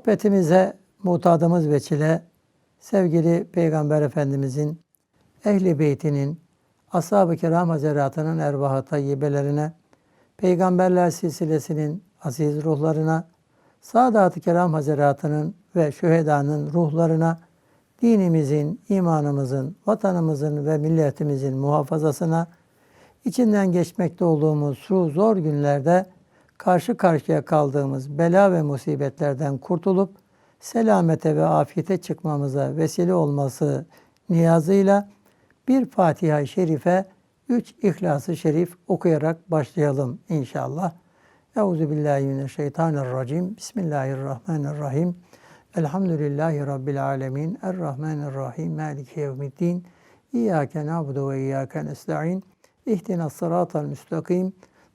Sohbetimize mutadımız veçile sevgili Peygamber Efendimizin ehli beytinin ashab-ı kiram hazaratının ervah-ı tayyibelerine, peygamberler silsilesinin aziz ruhlarına, Sadat-ı Kiram Hazretlerinin ve şühedanın ruhlarına, dinimizin, imanımızın, vatanımızın ve milletimizin muhafazasına, içinden geçmekte olduğumuz şu zor günlerde karşı karşıya kaldığımız bela ve musibetlerden kurtulup selamete ve afiyete çıkmamıza vesile olması niyazıyla bir Fatiha-i Şerife, üç İhlas-ı Şerif okuyarak başlayalım inşallah. Euzu billahi mineşşeytanirracim. Bismillahirrahmanirrahim. Elhamdülillahi rabbil alamin. Errahmanirrahim. Maliki yevmiddin. İyyake na'budu ve iyyake nestaîn. İhdinas sıratal müstakim.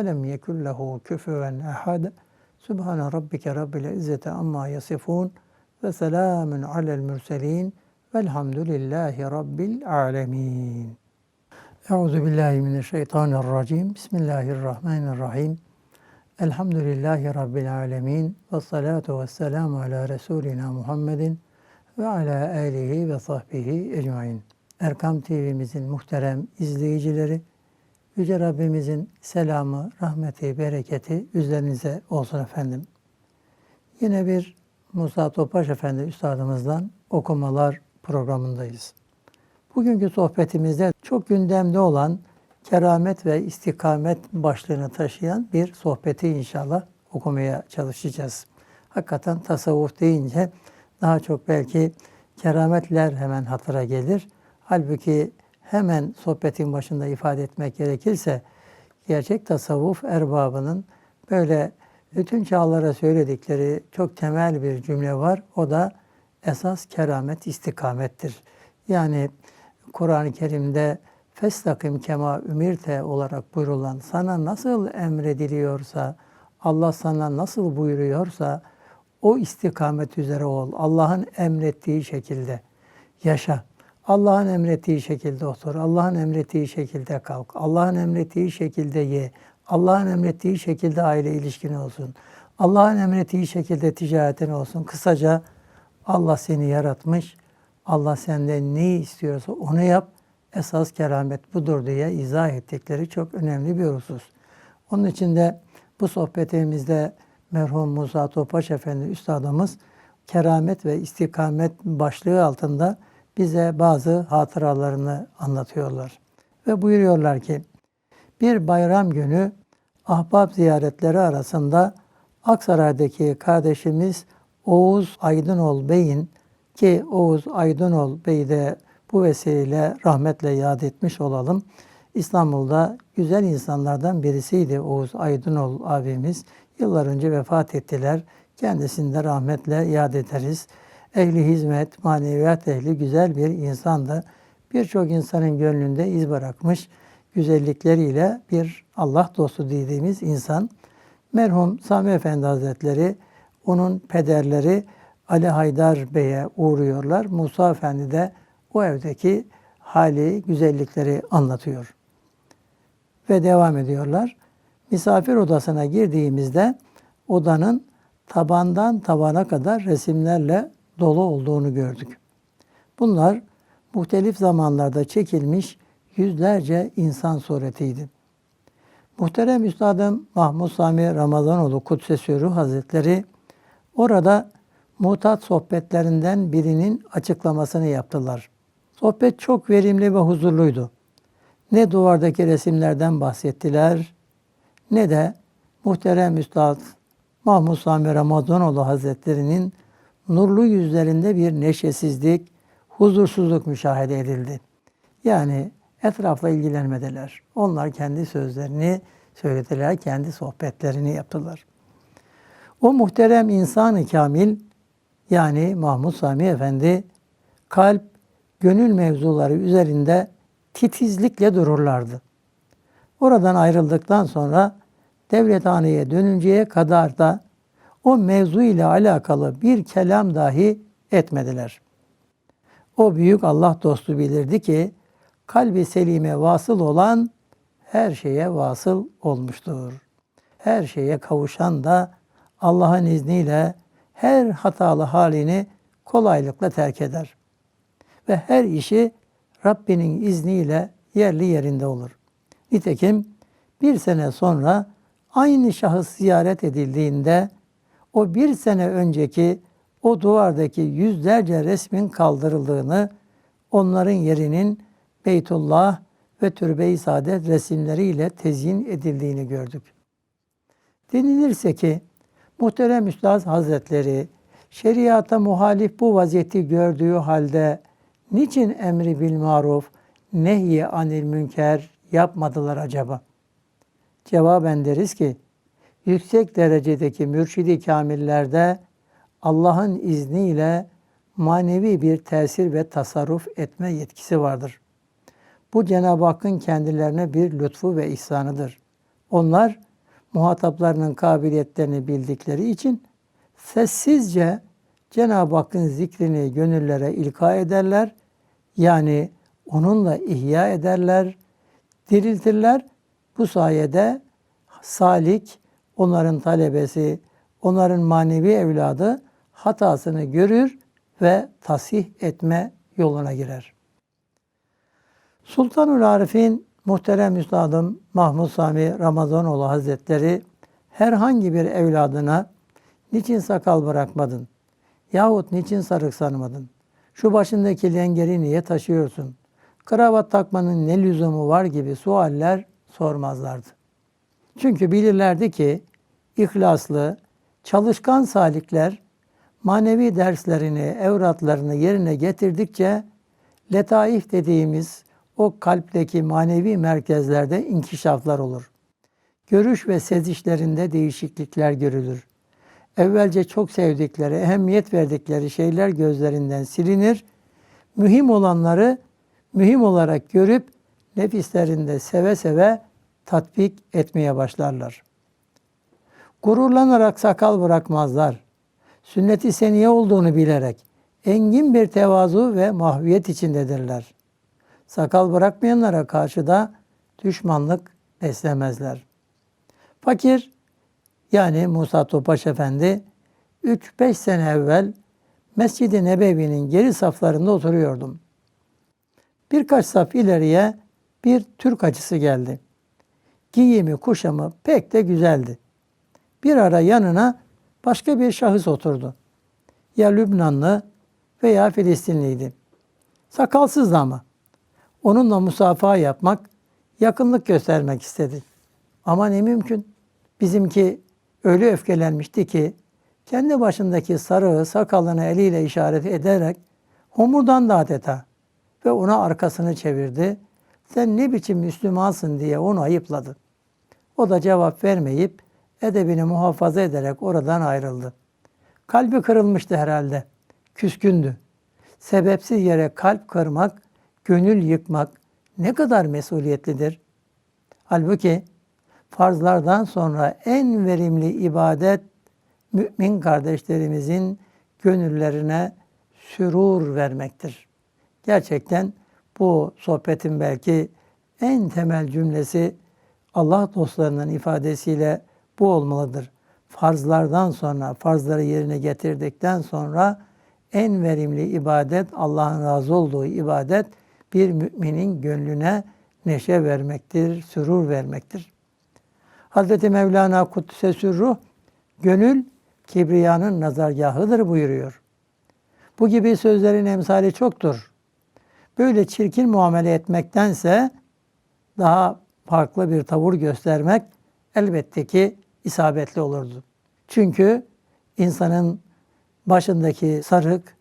lem yekun lehu kufuven ehad. Subhane rabbike rabbil izzeti amma yasifun ve selamun alel mürselin velhamdülillahi rabbil alemin. Euzu billahi mineşşeytanirracim. Bismillahirrahmanirrahim. Elhamdülillahi rabbil alamin ve salatu vesselamu ala resulina Muhammedin ve ala alihi ve sahbihi ecmaîn. Erkam TV'mizin muhterem izleyicileri, Yüce Rabbimizin selamı, rahmeti, bereketi üzerinize olsun efendim. Yine bir Musa Topaş Efendi Üstadımızdan okumalar programındayız. Bugünkü sohbetimizde çok gündemde olan keramet ve istikamet başlığını taşıyan bir sohbeti inşallah okumaya çalışacağız. Hakikaten tasavvuf deyince daha çok belki kerametler hemen hatıra gelir. Halbuki hemen sohbetin başında ifade etmek gerekirse gerçek tasavvuf erbabının böyle bütün çağlara söyledikleri çok temel bir cümle var. O da esas keramet istikamettir. Yani Kur'an-ı Kerim'de Festakim kema ümirte olarak buyurulan sana nasıl emrediliyorsa, Allah sana nasıl buyuruyorsa o istikamet üzere ol. Allah'ın emrettiği şekilde yaşa. Allah'ın emrettiği şekilde otur. Allah'ın emrettiği şekilde kalk. Allah'ın emrettiği şekilde ye. Allah'ın emrettiği şekilde aile ilişkin olsun. Allah'ın emrettiği şekilde ticaretin olsun. Kısaca Allah seni yaratmış. Allah senden neyi istiyorsa onu yap. Esas keramet budur diye izah ettikleri çok önemli bir husus. Onun için de bu sohbetimizde merhum Musa Topaş Efendi Üstadımız keramet ve istikamet başlığı altında bize bazı hatıralarını anlatıyorlar. Ve buyuruyorlar ki bir bayram günü ahbap ziyaretleri arasında Aksaray'daki kardeşimiz Oğuz Aydınol Bey'in ki Oğuz Aydınol Bey'i de bu vesileyle rahmetle yad etmiş olalım. İstanbul'da güzel insanlardan birisiydi Oğuz Aydınol abimiz. Yıllar önce vefat ettiler. Kendisini de rahmetle yad ederiz. Ehli hizmet, maneviyat ehli güzel bir insandı. Birçok insanın gönlünde iz bırakmış güzellikleriyle bir Allah dostu dediğimiz insan. Merhum Sami Efendi Hazretleri, onun pederleri Ali Haydar Bey'e uğruyorlar. Musa Efendi de o evdeki hali, güzellikleri anlatıyor. Ve devam ediyorlar. Misafir odasına girdiğimizde odanın tabandan tavana kadar resimlerle dolu olduğunu gördük. Bunlar muhtelif zamanlarda çekilmiş yüzlerce insan suretiydi. Muhterem Üstadım Mahmud Sami Ramazanoğlu Kudsesi Ruh Hazretleri orada mutat sohbetlerinden birinin açıklamasını yaptılar. Sohbet çok verimli ve huzurluydu. Ne duvardaki resimlerden bahsettiler ne de muhterem Üstad Mahmud Sami Ramazanoğlu Hazretleri'nin nurlu yüzlerinde bir neşesizlik, huzursuzluk müşahede edildi. Yani etrafla ilgilenmediler. Onlar kendi sözlerini söylediler, kendi sohbetlerini yaptılar. O muhterem insan-ı kamil yani Mahmud Sami Efendi kalp, gönül mevzuları üzerinde titizlikle dururlardı. Oradan ayrıldıktan sonra devlethaneye dönünceye kadar da o mevzu ile alakalı bir kelam dahi etmediler. O büyük Allah dostu bilirdi ki kalbi selime vasıl olan her şeye vasıl olmuştur. Her şeye kavuşan da Allah'ın izniyle her hatalı halini kolaylıkla terk eder. Ve her işi Rabbinin izniyle yerli yerinde olur. Nitekim bir sene sonra aynı şahıs ziyaret edildiğinde o bir sene önceki o duvardaki yüzlerce resmin kaldırıldığını, onların yerinin Beytullah ve Türbe-i Saadet resimleriyle tezyin edildiğini gördük. Denilirse ki muhterem Üstad Hazretleri şeriata muhalif bu vaziyeti gördüğü halde niçin emri bil maruf, nehyi anil münker yapmadılar acaba? Cevaben deriz ki yüksek derecedeki mürşidi kamillerde Allah'ın izniyle manevi bir tesir ve tasarruf etme yetkisi vardır. Bu Cenab-ı Hakk'ın kendilerine bir lütfu ve ihsanıdır. Onlar muhataplarının kabiliyetlerini bildikleri için sessizce Cenab-ı Hakk'ın zikrini gönüllere ilka ederler. Yani onunla ihya ederler, diriltirler. Bu sayede salik, onların talebesi, onların manevi evladı hatasını görür ve tasih etme yoluna girer. Sultanul Arif'in muhterem üstadım Mahmud Sami Ramazanoğlu Hazretleri herhangi bir evladına niçin sakal bırakmadın? Yahut niçin sarık sarmadın? Şu başındaki lengeri niye taşıyorsun? Kravat takmanın ne lüzumu var gibi sualler sormazlardı. Çünkü bilirlerdi ki ihlaslı, çalışkan salikler manevi derslerini, evratlarını yerine getirdikçe letaif dediğimiz o kalpteki manevi merkezlerde inkişaflar olur. Görüş ve sezişlerinde değişiklikler görülür. Evvelce çok sevdikleri, ehemmiyet verdikleri şeyler gözlerinden silinir. Mühim olanları mühim olarak görüp nefislerinde seve seve tatbik etmeye başlarlar. Gururlanarak sakal bırakmazlar. Sünnet-i seniye olduğunu bilerek engin bir tevazu ve mahviyet içindedirler. Sakal bırakmayanlara karşı da düşmanlık beslemezler. Fakir yani Musa Topaş Efendi 3-5 sene evvel Mescid-i Nebevi'nin geri saflarında oturuyordum. Birkaç saf ileriye bir Türk acısı geldi. Giyimi, kuşamı pek de güzeldi. Bir ara yanına başka bir şahıs oturdu. Ya Lübnanlı veya Filistinliydi. Sakalsızdı ama. Onunla musafaha yapmak, yakınlık göstermek istedi. Ama ne mümkün. Bizimki öyle öfkelenmişti ki kendi başındaki sarığı sakalını eliyle işaret ederek homurdan da adeta ve ona arkasını çevirdi. Sen ne biçim Müslümansın diye onu ayıpladı. O da cevap vermeyip edebini muhafaza ederek oradan ayrıldı. Kalbi kırılmıştı herhalde. Küskündü. Sebepsiz yere kalp kırmak, gönül yıkmak ne kadar mesuliyetlidir. Halbuki farzlardan sonra en verimli ibadet mümin kardeşlerimizin gönüllerine sürur vermektir. Gerçekten bu sohbetin belki en temel cümlesi Allah dostlarının ifadesiyle bu olmalıdır. Farzlardan sonra, farzları yerine getirdikten sonra en verimli ibadet, Allah'ın razı olduğu ibadet bir müminin gönlüne neşe vermektir, sürur vermektir. Hazreti Mevlana Kuddise Sürruh, gönül kibriyanın nazargahıdır buyuruyor. Bu gibi sözlerin emsali çoktur. Böyle çirkin muamele etmektense daha farklı bir tavır göstermek elbette ki isabetli olurdu. Çünkü insanın başındaki sarık,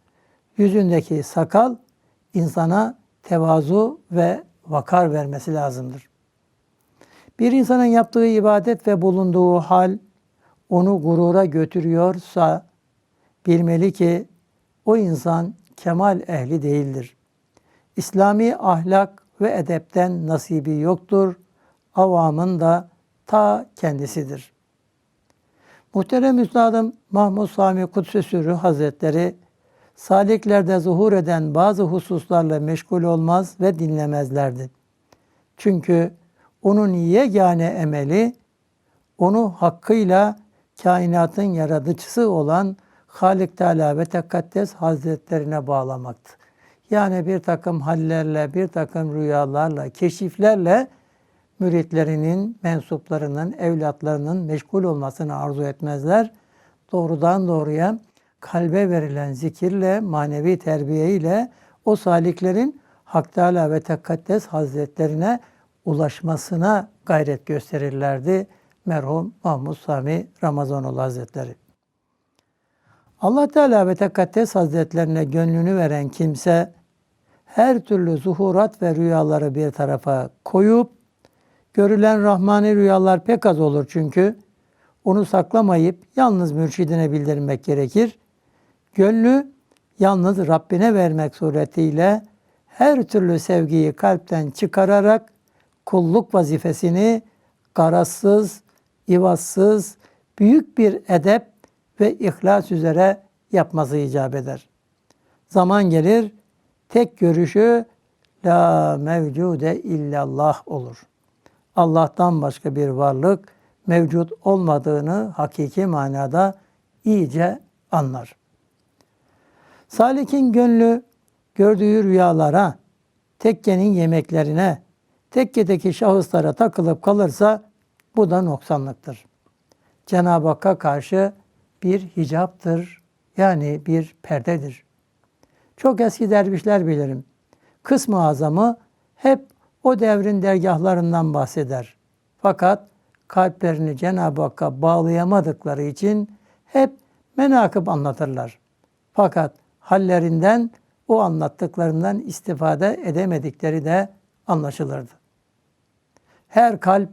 yüzündeki sakal insana tevazu ve vakar vermesi lazımdır. Bir insanın yaptığı ibadet ve bulunduğu hal onu gurura götürüyorsa bilmeli ki o insan kemal ehli değildir. İslami ahlak ve edepten nasibi yoktur. Avamın da ta kendisidir. Muhterem Üstadım Mahmud Sami Kudüs Sürrü Hazretleri saliklerde zuhur eden bazı hususlarla meşgul olmaz ve dinlemezlerdi. Çünkü onun yegane emeli onu hakkıyla kainatın yaratıcısı olan Halik Teala ve Tekaddes Hazretlerine bağlamaktı. Yani bir takım hallerle, bir takım rüyalarla, keşiflerle müritlerinin, mensuplarının, evlatlarının meşgul olmasını arzu etmezler. Doğrudan doğruya kalbe verilen zikirle, manevi terbiye ile o saliklerin Hak Teala ve Tekaddes Hazretlerine ulaşmasına gayret gösterirlerdi. Merhum Mahmud Sami Ramazanoğlu Hazretleri. Allah Teala ve Tekaddes Hazretlerine gönlünü veren kimse her türlü zuhurat ve rüyaları bir tarafa koyup görülen rahmani rüyalar pek az olur çünkü onu saklamayıp yalnız mürşidine bildirmek gerekir. Gönlü yalnız Rabbine vermek suretiyle her türlü sevgiyi kalpten çıkararak kulluk vazifesini garazsız, ivazsız, büyük bir edep ve ihlas üzere yapması icap eder. Zaman gelir, tek görüşü la mevcude illallah olur. Allah'tan başka bir varlık mevcut olmadığını hakiki manada iyice anlar. Salik'in gönlü gördüğü rüyalara, tekkenin yemeklerine, tekkedeki şahıslara takılıp kalırsa bu da noksanlıktır. Cenab-ı Hakk'a karşı bir hicaptır. Yani bir perdedir. Çok eski dervişler bilirim. Kısmı azamı hep o devrin dergahlarından bahseder. Fakat kalplerini Cenab-ı Hakk'a bağlayamadıkları için hep menakıb anlatırlar. Fakat hallerinden o anlattıklarından istifade edemedikleri de anlaşılırdı. Her kalp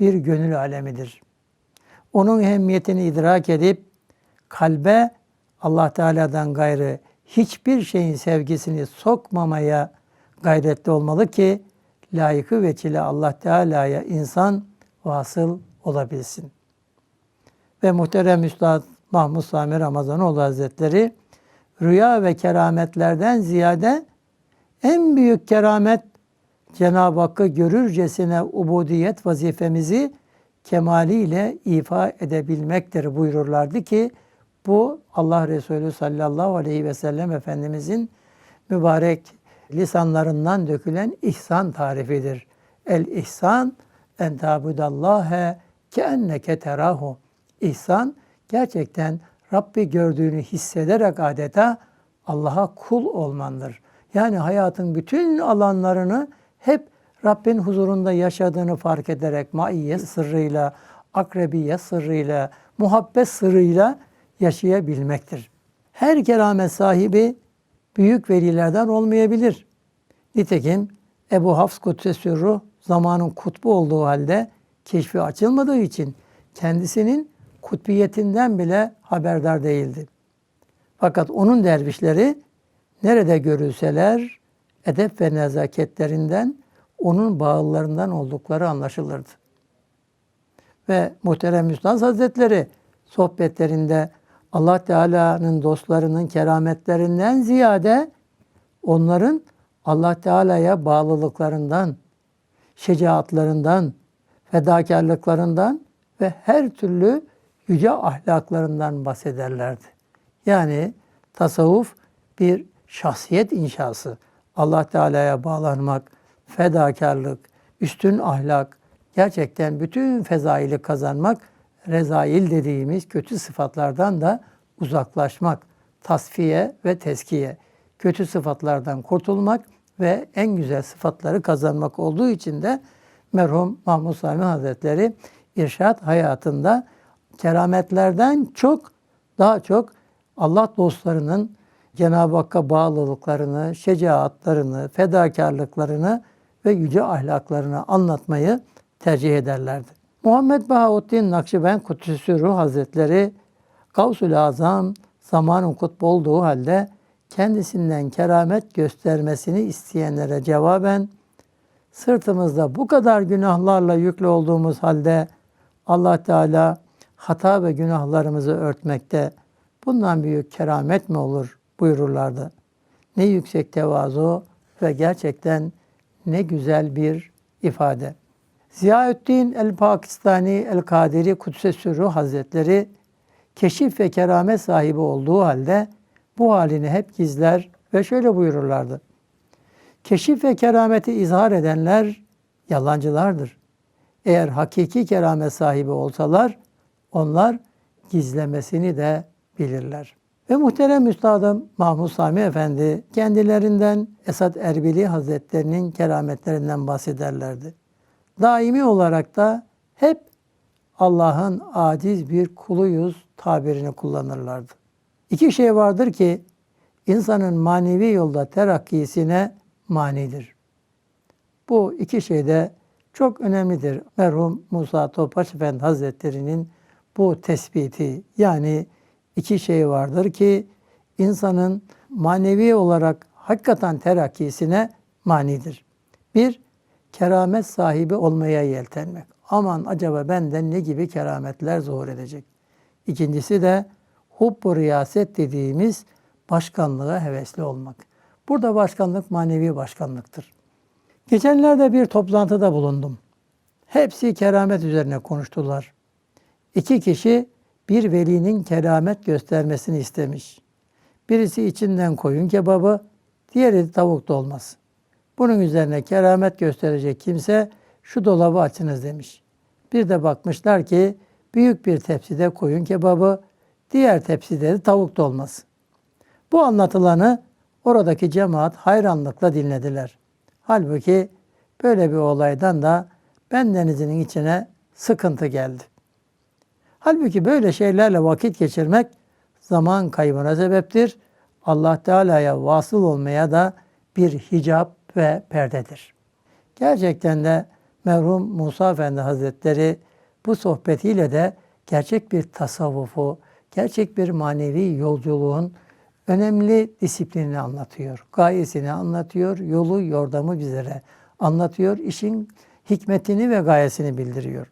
bir gönül alemidir. Onun ehemmiyetini idrak edip kalbe Allah Teala'dan gayrı hiçbir şeyin sevgisini sokmamaya gayretli olmalı ki layıkı veçile Allah Teala'ya insan vasıl olabilsin. Ve muhterem Üstad Mahmud Sami Ramazanoğlu Hazretleri rüya ve kerametlerden ziyade en büyük keramet Cenab-ı Hakk'ı görürcesine ubudiyet vazifemizi kemaliyle ifa edebilmektir buyururlardı ki bu Allah Resulü sallallahu aleyhi ve sellem Efendimizin mübarek lisanlarından dökülen ihsan tarifidir. El ihsan en tabudallâhe ke enneke terahu. İhsan gerçekten Rabbi gördüğünü hissederek adeta Allah'a kul olmandır. Yani hayatın bütün alanlarını hep Rabbin huzurunda yaşadığını fark ederek maiyye sırrıyla, akrebiye sırrıyla, muhabbet sırrıyla yaşayabilmektir. Her keramet sahibi büyük velilerden olmayabilir. Nitekim Ebu Hafs ruh zamanın kutbu olduğu halde keşfi açılmadığı için kendisinin kutbiyetinden bile haberdar değildi. Fakat onun dervişleri nerede görülseler edep ve nezaketlerinden onun bağlılarından oldukları anlaşılırdı. Ve muhterem Üstad Hazretleri sohbetlerinde Allah Teala'nın dostlarının kerametlerinden ziyade onların Allah Teala'ya bağlılıklarından, şecaatlarından, fedakarlıklarından ve her türlü yüce ahlaklarından bahsederlerdi. Yani tasavvuf bir şahsiyet inşası. Allah Teala'ya bağlanmak, fedakarlık, üstün ahlak, gerçekten bütün fezaili kazanmak, rezail dediğimiz kötü sıfatlardan da uzaklaşmak, tasfiye ve teskiye, kötü sıfatlardan kurtulmak ve en güzel sıfatları kazanmak olduğu için de merhum Mahmud Sami Hazretleri irşat hayatında kerametlerden çok daha çok Allah dostlarının Cenab-ı Hakk'a bağlılıklarını, şecaatlarını, fedakarlıklarını ve yüce ahlaklarını anlatmayı tercih ederlerdi. Muhammed Bahavuddin Nakşibend Kudüs'ü Ruh Hazretleri Gavsul Azam zamanın kutbu olduğu halde kendisinden keramet göstermesini isteyenlere cevaben sırtımızda bu kadar günahlarla yüklü olduğumuz halde Allah Teala hata ve günahlarımızı örtmekte bundan büyük keramet mi olur buyururlardı. Ne yüksek tevazu ve gerçekten ne güzel bir ifade. Ziyaüddin el-Pakistani el-Kadiri Kudüs Sürru Hazretleri keşif ve keramet sahibi olduğu halde bu halini hep gizler ve şöyle buyururlardı. Keşif ve kerameti izhar edenler yalancılardır. Eğer hakiki keramet sahibi olsalar onlar gizlemesini de bilirler. Ve muhterem Üstadım Mahmud Sami Efendi kendilerinden Esad Erbili Hazretlerinin kerametlerinden bahsederlerdi. Daimi olarak da hep Allah'ın aciz bir kuluyuz tabirini kullanırlardı. İki şey vardır ki insanın manevi yolda terakkisine manidir. Bu iki şey de çok önemlidir. Merhum Musa Topaç Efendi Hazretleri'nin bu tespiti yani iki şey vardır ki insanın manevi olarak hakikaten terakkisine manidir. Bir, keramet sahibi olmaya yeltenmek. Aman acaba benden ne gibi kerametler zuhur edecek? İkincisi de hubbu riyaset dediğimiz başkanlığa hevesli olmak. Burada başkanlık manevi başkanlıktır. Geçenlerde bir toplantıda bulundum. Hepsi keramet üzerine konuştular. İki kişi bir velinin keramet göstermesini istemiş. Birisi içinden koyun kebabı, diğeri de tavuk dolması. Bunun üzerine keramet gösterecek kimse şu dolabı açınız demiş. Bir de bakmışlar ki büyük bir tepside koyun kebabı, diğer tepside de tavuk dolması. Bu anlatılanı oradaki cemaat hayranlıkla dinlediler. Halbuki böyle bir olaydan da bendenizinin içine sıkıntı geldi. Halbuki böyle şeylerle vakit geçirmek zaman kaybına sebeptir. Allah Teala'ya vasıl olmaya da bir hicap ve perdedir. Gerçekten de merhum Musa Efendi Hazretleri bu sohbetiyle de gerçek bir tasavvufu, gerçek bir manevi yolculuğun önemli disiplinini anlatıyor. Gayesini anlatıyor, yolu, yordamı bizlere anlatıyor. işin hikmetini ve gayesini bildiriyor.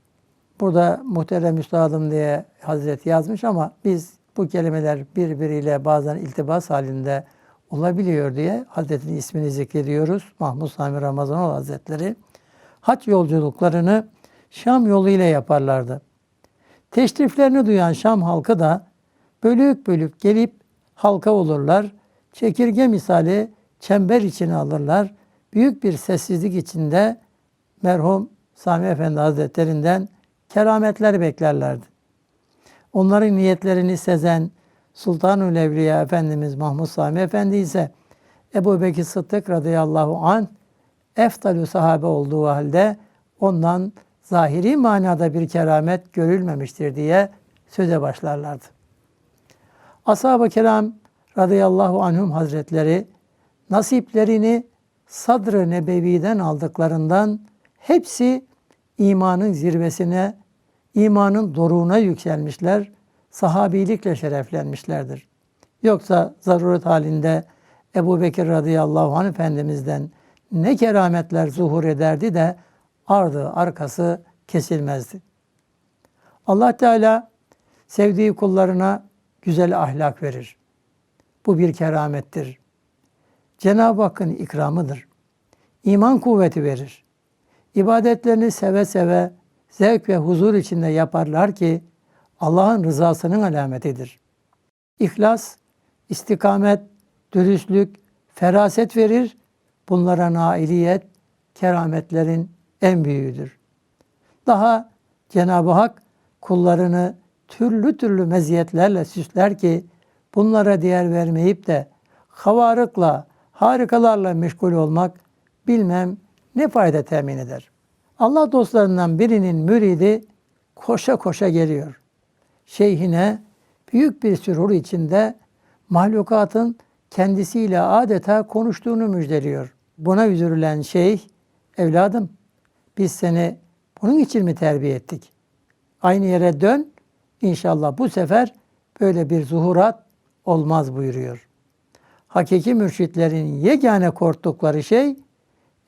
Burada muhterem üstadım diye Hazreti yazmış ama biz bu kelimeler birbiriyle bazen iltibas halinde olabiliyor diye Hazretinin ismini zikrediyoruz. Mahmud Sami Ramazanoğlu Hazretleri hac yolculuklarını Şam yoluyla yaparlardı. Teşriflerini duyan Şam halkı da bölük bölük gelip halka olurlar. Çekirge misali çember içine alırlar. Büyük bir sessizlik içinde merhum Sami Efendi Hazretlerinden kerametler beklerlerdi. Onların niyetlerini sezen Sultanül Evliya Efendimiz Mahmud Sami Efendi ise Ebu Bekir Sıddık radıyallahu an eftalü sahabe olduğu halde ondan zahiri manada bir keramet görülmemiştir diye söze başlarlardı. Ashab-ı kiram radıyallahu anhum hazretleri nasiplerini sadr-ı nebeviden aldıklarından hepsi imanın zirvesine, imanın doruğuna yükselmişler, sahabilikle şereflenmişlerdir. Yoksa zaruret halinde Ebu Bekir radıyallahu anh Efendimiz'den ne kerametler zuhur ederdi de ardı arkası kesilmezdi. Allah Teala sevdiği kullarına güzel ahlak verir. Bu bir keramettir. Cenab-ı Hakk'ın ikramıdır. İman kuvveti verir. İbadetlerini seve seve, zevk ve huzur içinde yaparlar ki Allah'ın rızasının alametidir. İhlas, istikamet, dürüstlük, feraset verir. Bunlara nailiyet, kerametlerin en büyüğüdür. Daha Cenab-ı Hak kullarını türlü türlü meziyetlerle süsler ki bunlara değer vermeyip de havarıkla, harikalarla meşgul olmak bilmem ne fayda temin eder. Allah dostlarından birinin müridi koşa koşa geliyor. Şeyhine büyük bir sürur içinde mahlukatın kendisiyle adeta konuştuğunu müjdeliyor. Buna üzürülen şeyh, evladım biz seni bunun için mi terbiye ettik? Aynı yere dön, İnşallah bu sefer böyle bir zuhurat olmaz buyuruyor. hakiki mürşitlerin yegane korktukları şey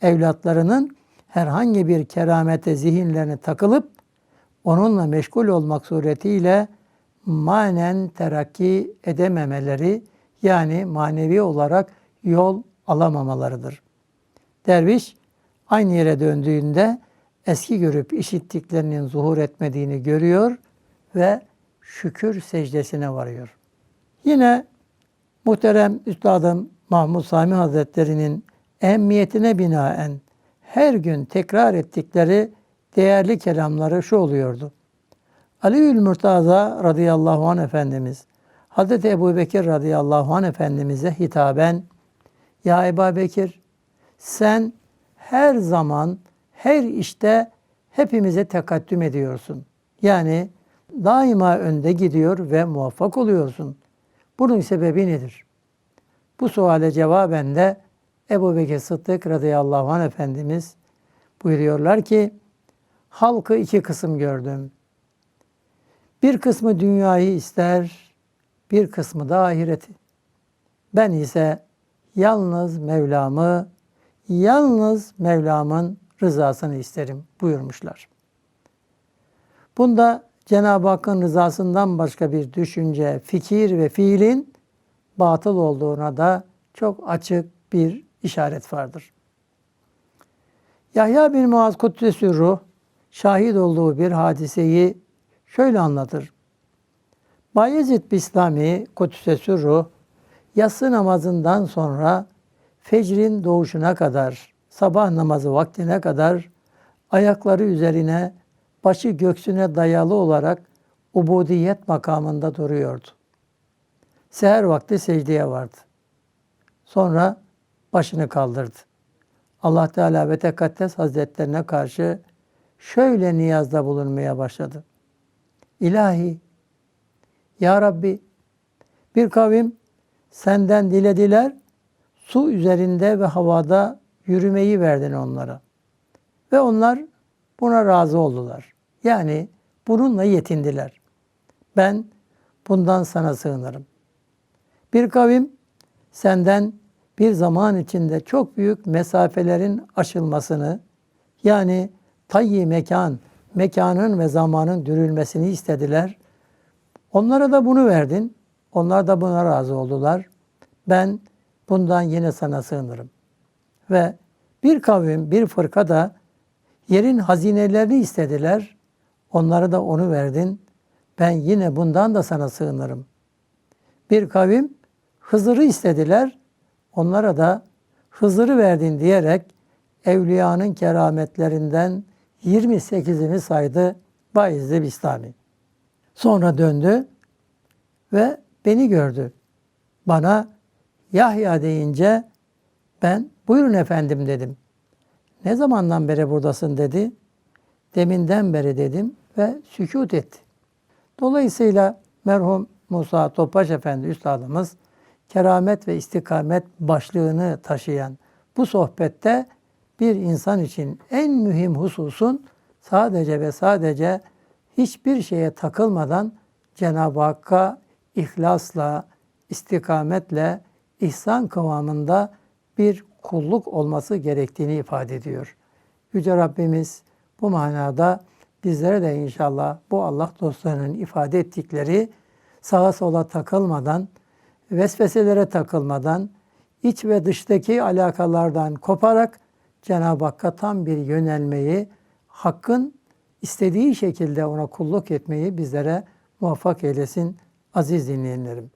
evlatlarının herhangi bir keramete zihinlerine takılıp onunla meşgul olmak suretiyle manen terakki edememeleri yani manevi olarak yol alamamalarıdır. Derviş aynı yere döndüğünde eski görüp işittiklerinin zuhur etmediğini görüyor ve şükür secdesine varıyor. Yine muhterem Üstadım Mahmud Sami Hazretleri'nin ehemmiyetine binaen her gün tekrar ettikleri değerli kelamları şu oluyordu. Aliül Murtaza radıyallahu anh Efendimiz, Hazreti Ebu Bekir radıyallahu anh Efendimiz'e hitaben, Ya Ebu Bekir, sen her zaman, her işte hepimize tekattüm ediyorsun. Yani daima önde gidiyor ve muvaffak oluyorsun. Bunun sebebi nedir? Bu suale cevaben de Ebu Bekir Sıddık radıyallahu anh Efendimiz buyuruyorlar ki, halkı iki kısım gördüm. Bir kısmı dünyayı ister, bir kısmı da ahireti. Ben ise yalnız Mevlam'ı, yalnız Mevlam'ın rızasını isterim buyurmuşlar. Bunda Cenab-ı Hakk'ın rızasından başka bir düşünce, fikir ve fiilin batıl olduğuna da çok açık bir işaret vardır. Yahya bin Muaz Kuddesü Ruh şahit olduğu bir hadiseyi şöyle anlatır. Bayezid Bistami Kuddesü Ruh yatsı namazından sonra fecrin doğuşuna kadar, sabah namazı vaktine kadar ayakları üzerine, başı göksüne dayalı olarak ubudiyet makamında duruyordu. Seher vakti secdeye vardı. Sonra başını kaldırdı. Allah Teala ve Tekaddes Hazretlerine karşı şöyle niyazda bulunmaya başladı. İlahi, Ya Rabbi, bir kavim senden dilediler, su üzerinde ve havada yürümeyi verdin onlara. Ve onlar buna razı oldular. Yani bununla yetindiler. Ben bundan sana sığınırım. Bir kavim senden bir zaman içinde çok büyük mesafelerin aşılmasını yani tayyi mekan, mekanın ve zamanın dürülmesini istediler. Onlara da bunu verdin. Onlar da buna razı oldular. Ben bundan yine sana sığınırım. Ve bir kavim, bir fırka da yerin hazinelerini istediler. Onlara da onu verdin. Ben yine bundan da sana sığınırım. Bir kavim Hızır'ı istediler. Onlara da Hızır'ı verdin diyerek evliyanın kerametlerinden 28'ini saydı Bayezid Bistami. Sonra döndü ve beni gördü. Bana Yahya deyince ben buyurun efendim dedim. Ne zamandan beri buradasın dedi. Deminden beri dedim ve sükut etti. Dolayısıyla merhum Musa Topaş Efendi Üstadımız keramet ve istikamet başlığını taşıyan bu sohbette bir insan için en mühim hususun sadece ve sadece hiçbir şeye takılmadan Cenab-ı Hakk'a ihlasla, istikametle, ihsan kıvamında bir kulluk olması gerektiğini ifade ediyor. Yüce Rabbimiz bu manada bizlere de inşallah bu Allah dostlarının ifade ettikleri sağa sola takılmadan, vesveselere takılmadan, iç ve dıştaki alakalardan koparak Cenab-ı Hakk'a tam bir yönelmeyi, Hakk'ın istediği şekilde ona kulluk etmeyi bizlere muvaffak eylesin aziz dinleyenlerim.